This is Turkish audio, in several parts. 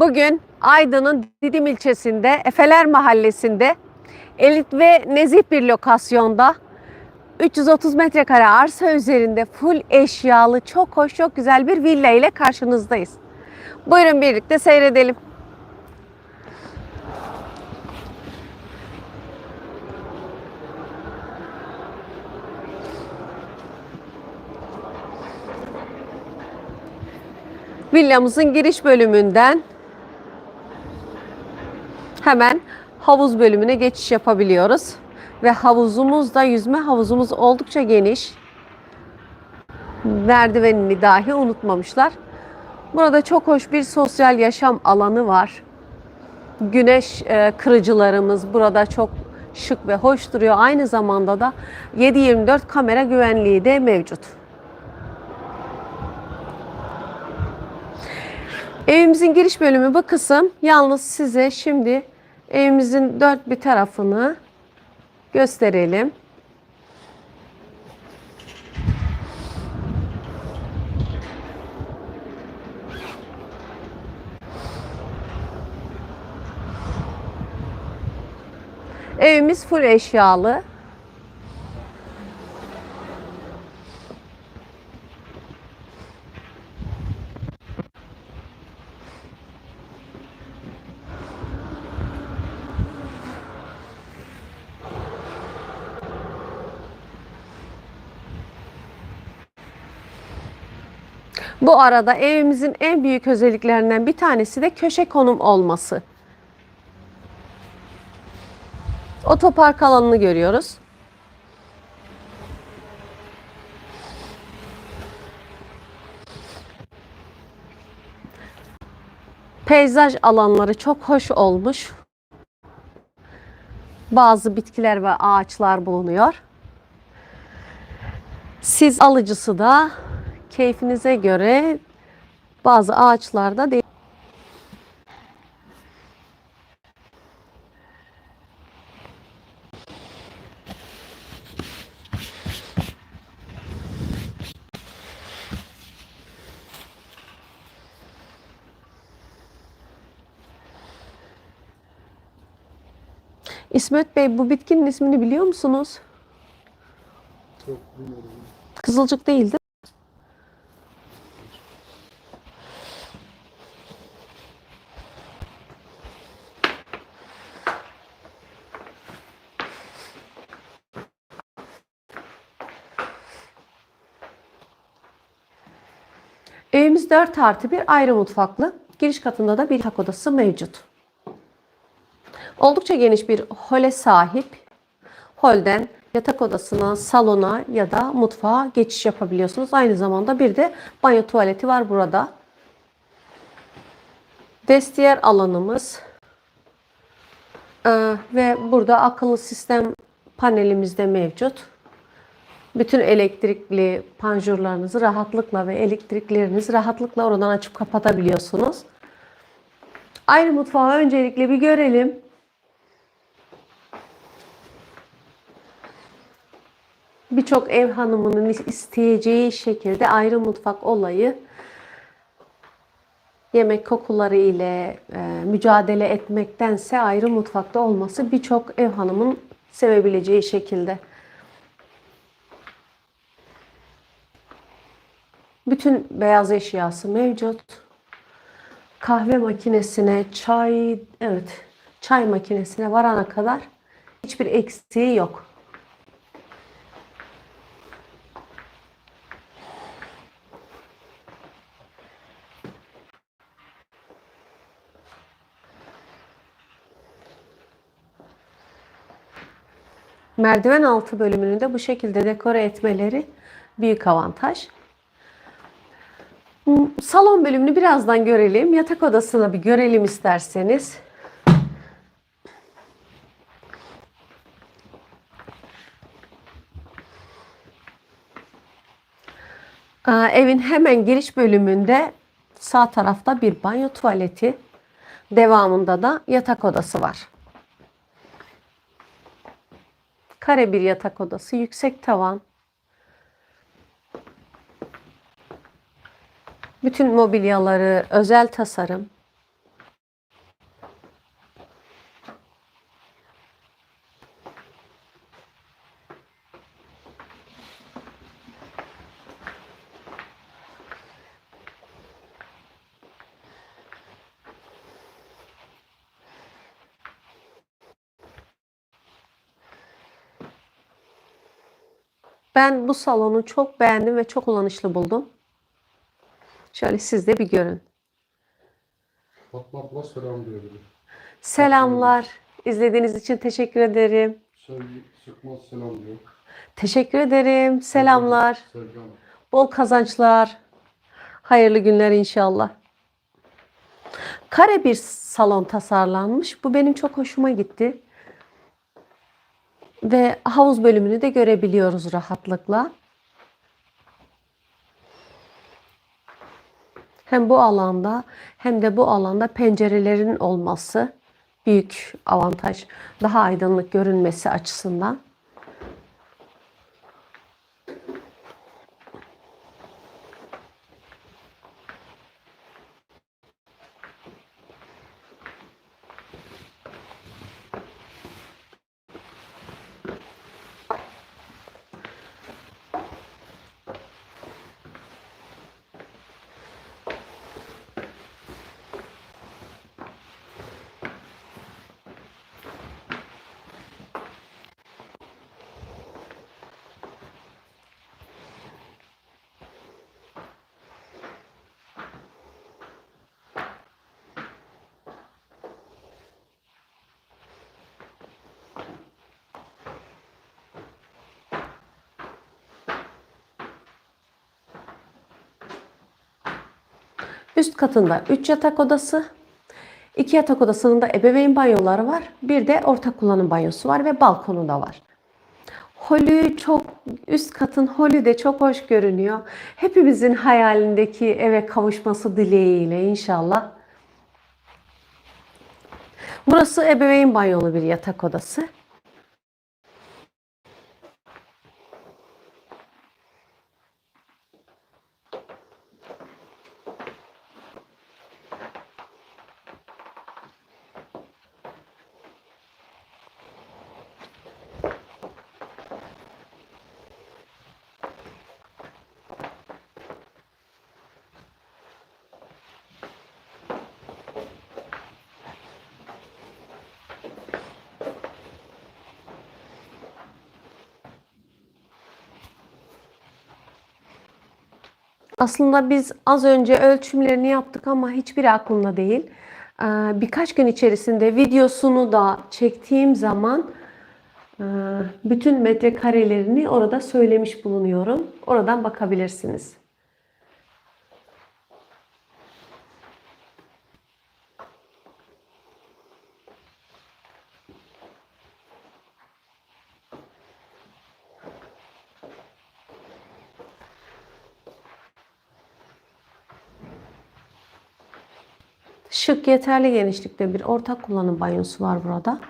Bugün Aydın'ın Didim ilçesinde Efeler Mahallesi'nde elit ve nezih bir lokasyonda 330 metrekare arsa üzerinde full eşyalı çok hoş çok güzel bir villa ile karşınızdayız. Buyurun birlikte seyredelim. Villamızın giriş bölümünden hemen havuz bölümüne geçiş yapabiliyoruz. Ve havuzumuz da yüzme havuzumuz oldukça geniş. Merdivenini dahi unutmamışlar. Burada çok hoş bir sosyal yaşam alanı var. Güneş e, kırıcılarımız burada çok şık ve hoş duruyor. Aynı zamanda da 7-24 kamera güvenliği de mevcut. Evimizin giriş bölümü bu kısım. Yalnız size şimdi evimizin dört bir tarafını gösterelim. Evimiz full eşyalı. Bu arada evimizin en büyük özelliklerinden bir tanesi de köşe konum olması. Otopark alanını görüyoruz. Peyzaj alanları çok hoş olmuş. Bazı bitkiler ve ağaçlar bulunuyor. Siz alıcısı da keyfinize göre bazı ağaçlarda değil. İsmet Bey bu bitkinin ismini biliyor musunuz? Çok bilmiyorum. Kızılcık değildi. Evimiz 4 artı bir ayrı mutfaklı. Giriş katında da bir yatak odası mevcut. Oldukça geniş bir hole sahip. Holden yatak odasına, salona ya da mutfağa geçiş yapabiliyorsunuz. Aynı zamanda bir de banyo tuvaleti var burada. Vestiyer alanımız Ee, ve burada akıllı sistem panelimiz de mevcut. Bütün elektrikli panjurlarınızı rahatlıkla ve elektriklerinizi rahatlıkla oradan açıp kapatabiliyorsunuz. Ayrı mutfağı öncelikle bir görelim. birçok ev hanımının isteyeceği şekilde ayrı mutfak olayı yemek kokuları ile e, mücadele etmektense ayrı mutfakta olması birçok ev hanımın sevebileceği şekilde. Bütün beyaz eşyası mevcut. Kahve makinesine, çay, evet, çay makinesine varana kadar hiçbir eksiği yok. Merdiven altı bölümünü de bu şekilde dekore etmeleri büyük avantaj. Salon bölümünü birazdan görelim. Yatak odasını bir görelim isterseniz. Evin hemen giriş bölümünde sağ tarafta bir banyo tuvaleti, devamında da yatak odası var. Kare bir yatak odası, yüksek tavan. Bütün mobilyaları özel tasarım. Ben bu salonu çok beğendim ve çok kullanışlı buldum. Şöyle siz de bir görün. Fatma abla selam diyor biri. Selamlar. İzlediğiniz için teşekkür ederim. Sevgi sıkmaz selam diyor. Teşekkür ederim. Selamlar. Sevgi Hanım. Bol kazançlar. Hayırlı günler inşallah. Kare bir salon tasarlanmış. Bu benim çok hoşuma gitti. Ve havuz bölümünü de görebiliyoruz rahatlıkla. Hem bu alanda hem de bu alanda pencerelerin olması büyük avantaj. Daha aydınlık görünmesi açısından. Üst katında 3 yatak odası, 2 yatak odasının da ebeveyn banyoları var. Bir de ortak kullanım banyosu var ve balkonu da var. Holü çok, üst katın holü de çok hoş görünüyor. Hepimizin hayalindeki eve kavuşması dileğiyle inşallah. Burası ebeveyn banyolu bir yatak odası. Aslında biz az önce ölçümlerini yaptık ama hiçbiri aklımda değil. Ee, Birkaç gün içerisinde videosunu da çektiğim zaman e, bütün metrekarelerini orada söylemiş bulunuyorum. Oradan bakabilirsiniz. Şık yeterli genişlikte bir ortak kullanım banyosu var burada.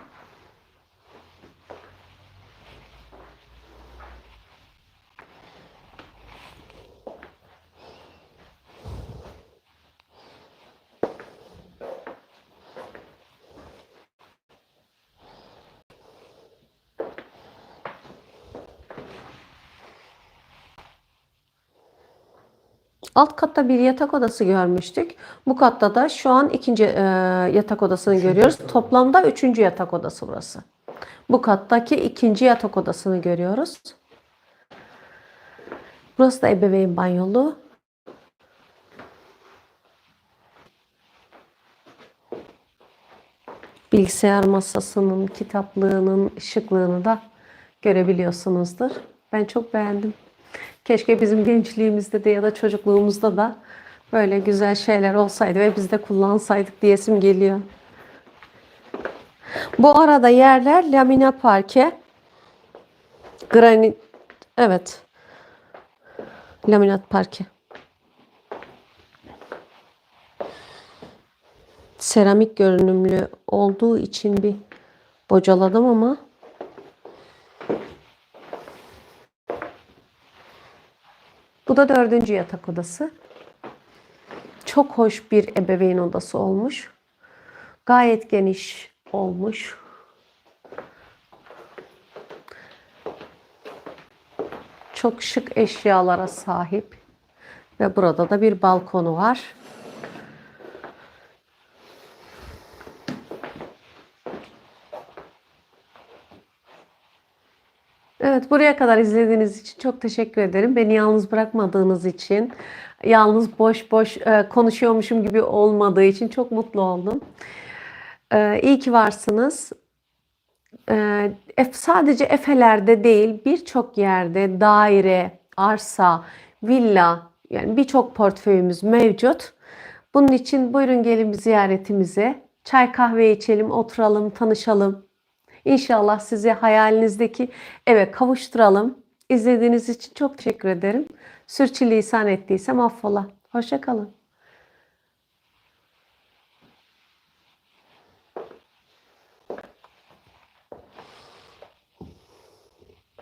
Alt katta bir yatak odası görmüştük. Bu katta da şu an ikinci e, yatak odasını görüyoruz. Toplamda üçüncü yatak odası burası. Bu kattaki ikinci yatak odasını görüyoruz. Burası da ebeveyn banyolu. Bilgisayar masasının, kitaplığının ışıklığını da görebiliyorsunuzdur. Ben çok beğendim. Keşke bizim gençliğimizde de ya da çocukluğumuzda da böyle güzel şeyler olsaydı ve biz de kullansaydık diyesim geliyor. Bu arada yerler lamine parke. Granit. Evet. Laminat parke. Seramik görünümlü olduğu için bir bocaladım ama Bu da dördüncü yatak odası. Çok hoş bir ebeveyn odası olmuş. Gayet geniş olmuş. Çok şık eşyalara sahip. Ve burada da bir balkonu var. Buraya kadar izlediğiniz için çok teşekkür ederim. Beni yalnız bırakmadığınız için, yalnız boş boş e, konuşuyormuşum gibi olmadığı için çok mutlu oldum. E, iyi ki varsınız. E, sadece Efe'lerde değil, birçok yerde daire, arsa, villa, yani birçok portföyümüz mevcut. Bunun için buyurun gelin bir ziyaretimize. Çay kahve içelim, oturalım, tanışalım. İnşallah sizi hayalinizdeki eve kavuşturalım. İzlediğiniz için çok teşekkür ederim. Sürçülisan ettiysem affola. Hoşça kalın.